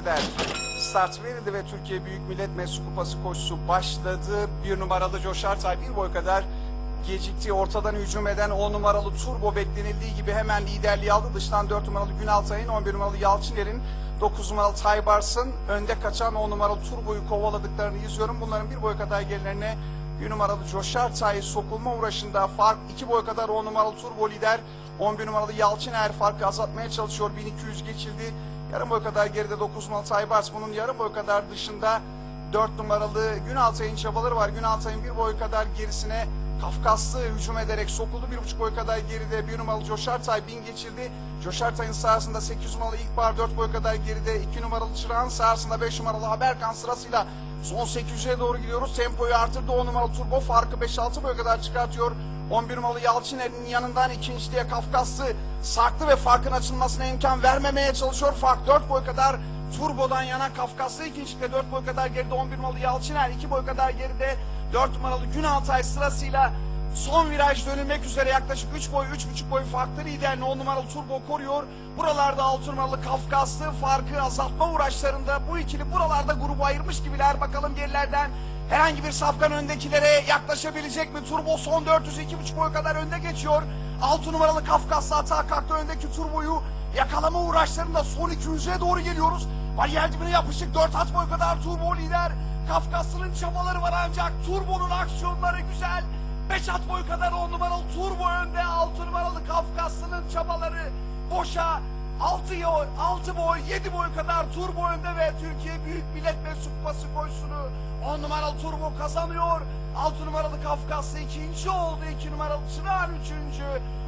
girdiler. Start verildi ve Türkiye Büyük Millet Meclisi Kupası koşusu başladı. Bir numaralı Coşartay bir boy kadar gecikti. Ortadan hücum eden 10 numaralı Turbo beklenildiği gibi hemen liderliği aldı. Dıştan 4 numaralı Günaltay'ın, 11 numaralı Yalçıner'in, 9 numaralı Taybars'ın önde kaçan 10 numaralı Turbo'yu kovaladıklarını izliyorum. Bunların bir boy kadar gerilerine bir numaralı Coşartay sokulma uğraşında fark 2 boy kadar 10 numaralı Turbo lider 11 numaralı Yalçıner farkı azaltmaya çalışıyor. 1200 geçildi. Yarım boy kadar geride 9 numaralı Taybars. Bunun yarım boy kadar dışında 4 numaralı Günaltay'ın çabaları var. Günaltay'ın bir boy kadar gerisine Kafkaslı hücum ederek sokuldu. Bir buçuk boy kadar geride bir numaralı Coşartay bin geçildi. Coşartay'ın sahasında 8 numaralı İlkbahar 4 boy kadar geride. 2 numaralı Çırağan sahasında 5 numaralı Haberkan sırasıyla son 800'e doğru gidiyoruz. Tempoyu artırdı 10 numaralı Turbo farkı 5-6 boy kadar çıkartıyor. 11 numaralı Yalçıner'in yanından ikinciliğe Kafkaslı sarktı ve farkın açılmasına imkan vermemeye çalışıyor. Fark 4 boy kadar Turbo'dan yana Kafkaslı ikincilikte 4 boy kadar geride 11 numaralı Yalçıner 2 boy kadar geride 4 numaralı Günaltay sırasıyla son viraj dönülmek üzere yaklaşık 3 boy 3,5 boy farklı liderini 10 numaralı Turbo koruyor. Buralarda 6 numaralı Kafkaslı farkı azaltma uğraşlarında bu ikili buralarda grubu ayırmış gibiler. Bakalım gerilerden herhangi bir safkan öndekilere yaklaşabilecek mi? Turbo son 400 2,5 boy kadar önde geçiyor. 6 numaralı Kafkaslı atağa kalktı öndeki Turbo'yu yakalama uğraşlarında son 200'e doğru geliyoruz. Bariyer dibine yapışık 4 at boy kadar Turbo lider. Kafkaslı'nın çabaları var ancak Turbo'nun aksiyonları güzel. 5 at boy kadar 10 numaralı Turbo önde. 6 numaralı Kafkaslı'nın çabaları boşa. 6, 6 boy 7 boy kadar Turbo önde ve Türkiye Büyük Millet Meclisi Kupası koşusunu 10 numaralı Turbo kazanıyor. 6 numaralı Kafkaslı ikinci oldu. 2 numaralı Çırağan üçüncü.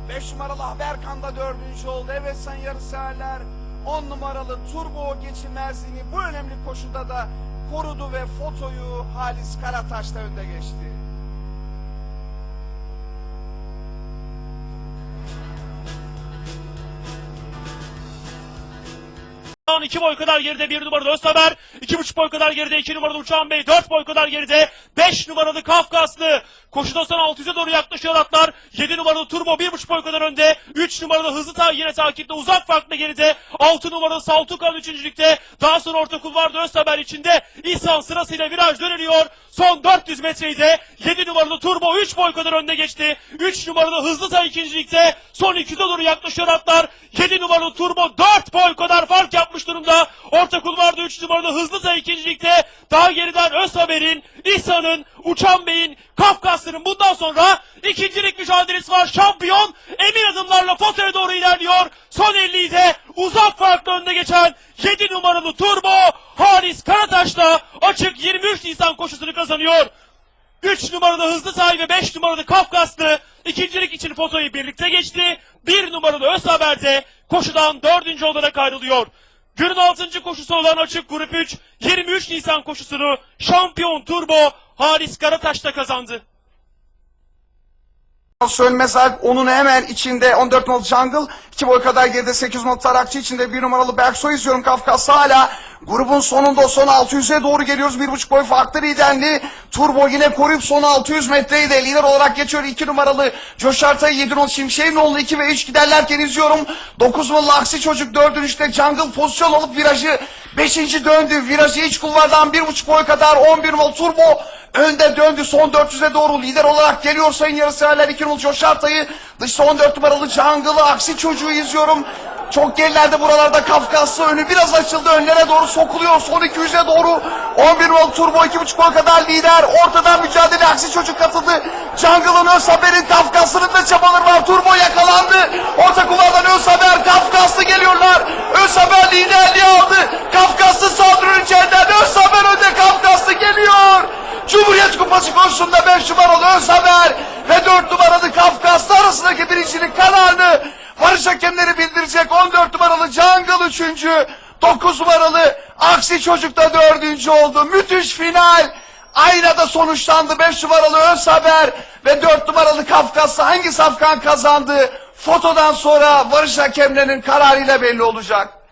5 numaralı Haberkan da dördüncü oldu. Evet sen yarı severler. 10 numaralı Turbo geçilmezliğini bu önemli koşuda da korudu ve fotoyu Halis Karataş da önde geçti. 2 boy kadar geride 1 numaralı Öztamer, 2,5 boy kadar geride 2 numaralı Uçan Bey, 4 boy kadar geride 5 numaralı Kafkaslı. Koşuda son 600'e doğru yaklaşıyor atlar. 7 numaralı Turbo 1,5 boy kadar önde. 3 numaralı Hızlı ta yine takipte uzak farklı geride. 6 numaralı Saltukan 3. ligde. Daha sonra orta kulvarda Öztamer içinde. İhsan sırasıyla viraj dönülüyor. Son 400 metreyi de 7 numaralı Turbo 3 boy kadar önde geçti. 3 numaralı Hızlı 2. ligde. Son 200'e doğru yaklaşıyor atlar. 7 numaralı Turbo 4 boy kadar fark yapmış durumda. Orta kulvarda 3 numaralı Hızlı ta 2. ligde. Daha geriden Öztamer'in, İhsan'ın, Uçan Bey'in, Kafkaslı'nın bundan sonra ikincilik mücadelesi var. Şampiyon emin adımlarla fotoya doğru ilerliyor. Son 50'yi de uzak farklı önde geçen 7 numaralı Turbo Halis Karataş'la açık 23 Nisan koşusunu kazanıyor. 3 numaralı hızlı sahibi 5 numaralı Kafkaslı ikincilik için fotoyu birlikte geçti. 1 numaralı Özhaber de koşudan 4. olarak ayrılıyor. Günün 6. koşusu olan açık grup 3 23 Nisan koşusunu şampiyon Turbo Halis Karataş'ta kazandı. Sönmez Alp onun hemen içinde 14 numaralı Jungle 2 boy kadar geride 8 numaralı Tarakçı içinde 1 numaralı Berksoy izliyorum Kafkas hala grubun sonunda son 600'e doğru geliyoruz 1.5 boy farklı liderli Turbo yine koruyup son 600 metreyi de lider olarak geçiyor 2 numaralı Coşartay 7 numaralı Şimşek'in oldu 2 ve 3 giderlerken izliyorum 9 numaralı Aksi Çocuk 4. işte Jungle pozisyon alıp virajı 5. döndü virajı iç kulvardan 1.5 boy kadar 11 numaralı Turbo Önde döndü son 400'e doğru lider olarak geliyor sayın yarışseverler 2 numaralı Coşartay'ı dış son 4 numaralı Jungle'ı aksi çocuğu izliyorum. Çok gerilerde buralarda Kafkaslı önü biraz açıldı önlere doğru sokuluyor son 200'e doğru 11 numaralı Turbo 2.5 boy kadar lider ortadan mücadele aksi çocuk katıldı. Jungle'ın ön haberin Kafkaslı'nın da çabaları var Turbo yakalandı. Orta kulvardan ön haber Kafkaslı geliyorlar. Ön haber liderliği aldı. Kafkaslı saldırıyor içeriden ön haber önde Kafkaslı geliyor. Cumhuriyet Kupası koşusunda 5 numaralı Özhaber ve 4 numaralı Kafkaslı arasındaki birincilik kararını Barış hakemleri bildirecek 14 numaralı 3. 9 numaralı Aksi Çocuk da 4. oldu. Müthiş final. Aynada sonuçlandı 5 numaralı Özhaber ve 4 numaralı Kafkaslı hangi safkan kazandı? Fotodan sonra varış hakemlerinin kararıyla belli olacak.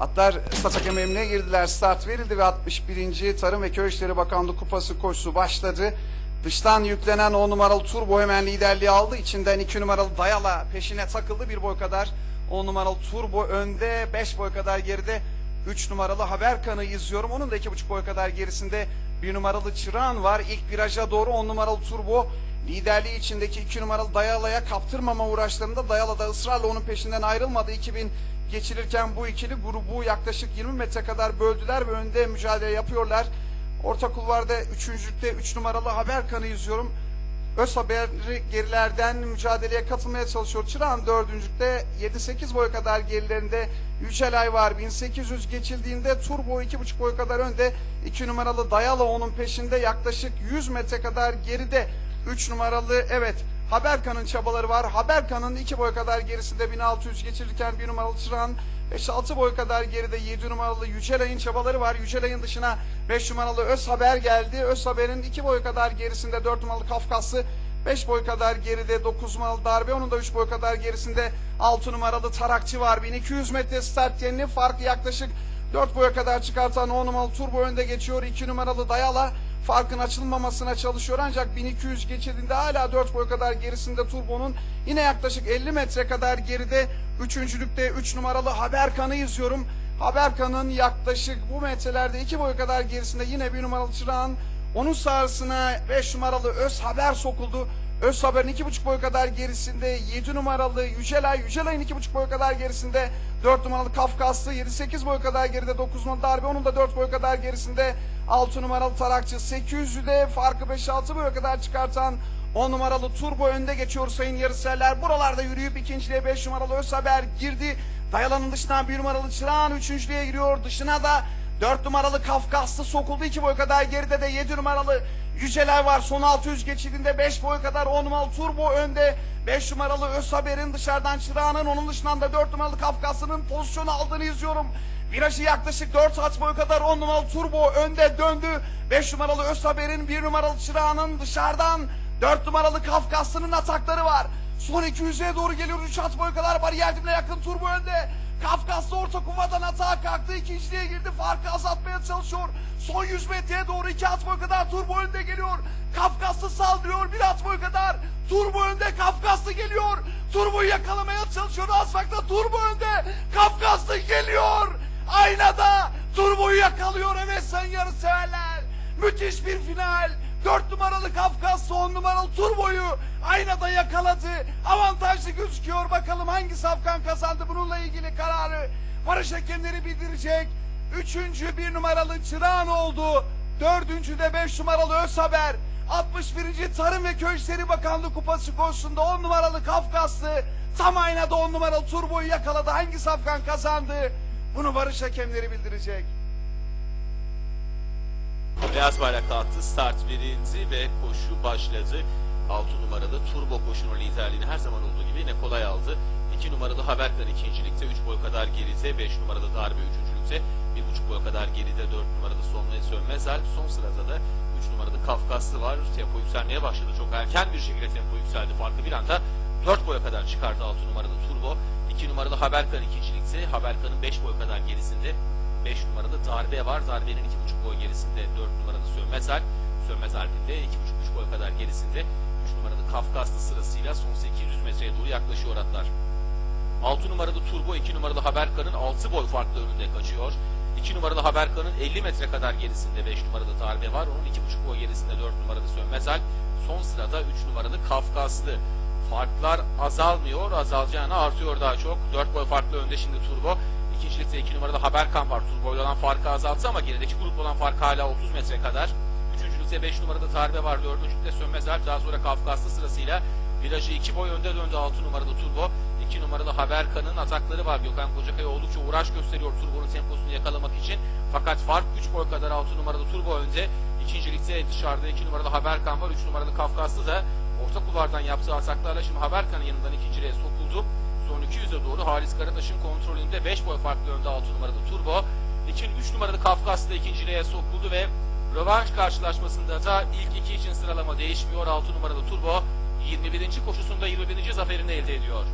Atlar stat hakem girdiler. Start verildi ve 61. Tarım ve Köy İşleri Bakanlığı Kupası koşusu başladı. Dıştan yüklenen 10 numaralı Turbo hemen liderliği aldı. İçinden 2 numaralı Dayala peşine takıldı. Bir boy kadar 10 numaralı Turbo önde 5 boy kadar geride 3 numaralı Haberkan'ı izliyorum. Onun da 2,5 boy kadar gerisinde 1 numaralı Çırağan var. İlk viraja doğru 10 numaralı Turbo liderliği içindeki 2 numaralı Dayala'ya kaptırmama uğraşlarında Dayala da ısrarla onun peşinden ayrılmadı. 2000 geçilirken bu ikili grubu yaklaşık 20 metre kadar böldüler ve önde mücadele yapıyorlar. Orta kulvarda üçüncülükte 3 numaralı Haberkan'ı izliyorum. Öz haberi gerilerden mücadeleye katılmaya çalışıyor. Çırağan dördüncülükte 7-8 boy kadar gerilerinde Yücelay var. 1800 geçildiğinde Turbo 2,5 boy kadar önde. 2 numaralı Dayala onun peşinde yaklaşık 100 metre kadar geride. 3 numaralı evet Haberkan'ın çabaları var. Haberkan'ın 2 boy kadar gerisinde 1600 geçirirken 1 numaralı Çırağan 5-6 boy kadar geride 7 numaralı Yücelay'ın çabaları var. Yücelay'ın dışına 5 numaralı Öz Haber geldi. Öz Haber'in 2 boy kadar gerisinde 4 numaralı Kafkaslı 5 boy kadar geride 9 numaralı Darbe onun da 3 boy kadar gerisinde 6 numaralı Tarakçı var. 1200 metre start yenili farkı yaklaşık 4 boya kadar çıkartan 10 numaralı Turbo önde geçiyor. 2 numaralı Dayala farkın açılmamasına çalışıyor ancak 1200 geçildiğinde hala 4 boy kadar gerisinde Turbo'nun yine yaklaşık 50 metre kadar geride üçüncülükte 3 numaralı Haberkan'ı izliyorum. Haberkan'ın yaklaşık bu metrelerde 2 boy kadar gerisinde yine 1 numaralı Çırağan onun sahasına 5 numaralı Öz Haber sokuldu. Öz Haber'in 2,5 boy kadar gerisinde 7 numaralı Yücelay, Yücelay'ın 2,5 boy kadar gerisinde 4 numaralı Kafkaslı, 7-8 boy kadar geride 9 numaralı Darbe, onun da 4 boy kadar gerisinde 6 numaralı Tarakçı, 800'ü de farkı 5-6 boya kadar çıkartan 10 numaralı Turbo önde geçiyor sayın yarışseverler. Buralarda yürüyüp ikinciliğe 5 numaralı Öz Haber girdi. Dayalanın dışından 1 numaralı Çırağan üçüncülüğe giriyor. Dışına da 4 numaralı Kafkaslı sokuldu 2 boy kadar geride de 7 numaralı Yüceler var. Son 600 geçidinde 5 boy kadar 10 numaralı Turbo önde. 5 numaralı Öz Haber'in dışarıdan Çırağan'ın onun dışından da 4 numaralı Kafkaslı'nın pozisyon aldığını izliyorum. Virajı yaklaşık 4 saat boyu kadar 10 numaralı Turbo önde döndü. 5 numaralı Öz Haber'in 1 numaralı Çırağan'ın dışarıdan 4 numaralı Kafkaslı'nın atakları var. Son 200'e doğru geliyor 3 at boyu kadar bariyer dibine yakın Turbo önde. Kafkaslı orta kuvadan atağa kalktı. ikinciliğe girdi. Farkı azaltmaya çalışıyor. Son 100 metreye doğru iki at boy kadar Turbo önde geliyor. Kafkaslı saldırıyor. Bir at boy kadar. Turbo önde. Kafkaslı geliyor. Turbo'yu yakalamaya çalışıyor. Asfakta Turbo önde. Kafkaslı geliyor. Aynada Turbo'yu yakalıyor. Evet sen yarı severler. Müthiş bir final. 4 numaralı Kafkaslı 10 numaralı Turbo'yu aynada yakaladı. Avantajlı gözüküyor. Bakalım hangi safkan kazandı bununla ilgili kararı. Barış hakemleri bildirecek. Üçüncü bir numaralı Çırağan oldu. Dördüncü de 5 numaralı Özhaber. 61. Tarım ve Köy İşleri Bakanlığı Kupası koşusunda 10 numaralı Kafkaslı. Tam aynada 10 numaralı Turbo'yu yakaladı. Hangi safkan kazandı? Bunu barış hakemleri bildirecek. Beyaz bayrak kalktı, start verildi ve koşu başladı. 6 numaralı Turbo koşunun liderliğini her zaman olduğu gibi yine kolay aldı. 2 numaralı Haberkar ikincilikte 3 boy kadar geride, 5 numaralı Darbe üçüncülükte, 1,5 boy kadar geride 4 numaralı Sonmay Sönmezel. Son sırada da 3 numaralı Kafkaslı var. Tempo yükselmeye başladı. Çok erken bir şekilde tempo yükseldi. Farkı bir anda 4 boya kadar çıkardı 6 numaralı Turbo. 2 numaralı Haberkar ikincilikte, Haberkar'ın 5 boy kadar gerisinde 5 numarada darbe var. Darbenin 2,5 boy gerisinde 4 numarada Sönmez Alp. De 2,5 boy kadar gerisinde 3 numarada Kafkaslı sırasıyla son 800 metreye doğru yaklaşıyor atlar. 6 numaralı Turbo, 2 numaralı Haberkan'ın 6 boy farklı önünde kaçıyor. 2 numaralı Haberkan'ın 50 metre kadar gerisinde 5 numarada darbe var. Onun 2,5 boy gerisinde 4 numarada Sönmez. Son sırada 3 numaralı Kafkaslı. Farklar azalmıyor, azalacağını artıyor daha çok. 4 boy farklı önde şimdi Turbo. İkincilikte 2 numaralı Haberkan var. Turbo'yla olan farkı azalttı ama gerideki grup olan fark hala 30 metre kadar. Üçüncülükte 5 numarada Darbe var. Dördüncülükte Sönmez Alp. Daha sonra Kafkaslı sırasıyla virajı 2 boy önde döndü 6 numaralı Turbo. 2 numaralı Haberkan'ın atakları var. Gökhan Kocakaya oldukça uğraş gösteriyor Turbo'nun temposunu yakalamak için. Fakat fark 3 boy kadar 6 numaralı Turbo önde. İkincilikte dışarıda 2 numaralı Haberkan var. 3 numaralı Kafkaslı da orta kulvardan yaptığı ataklarla şimdi Haberkan'ın yanından ikinciliğe sokuldu. Son 200'e doğru Halis Karataş'ın kontrolünde 5 boy farklı önde 6 numaralı Turbo. İkin 3 numaralı Kafkas da ikinciliğe sokuldu ve rövanş karşılaşmasında da ilk iki için sıralama değişmiyor. 6 numaralı Turbo 21. koşusunda 21. zaferini elde ediyor.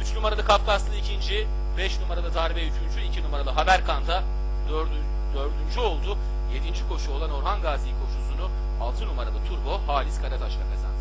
3 numaralı Kafkaslı ikinci, 5 numaralı Darbe üçüncü, 2 numaralı Haberkan da dördü, dördüncü oldu. 7. koşu olan Orhan Gazi koşusunu 6 numaralı Turbo Halis Karataş'la kazandı.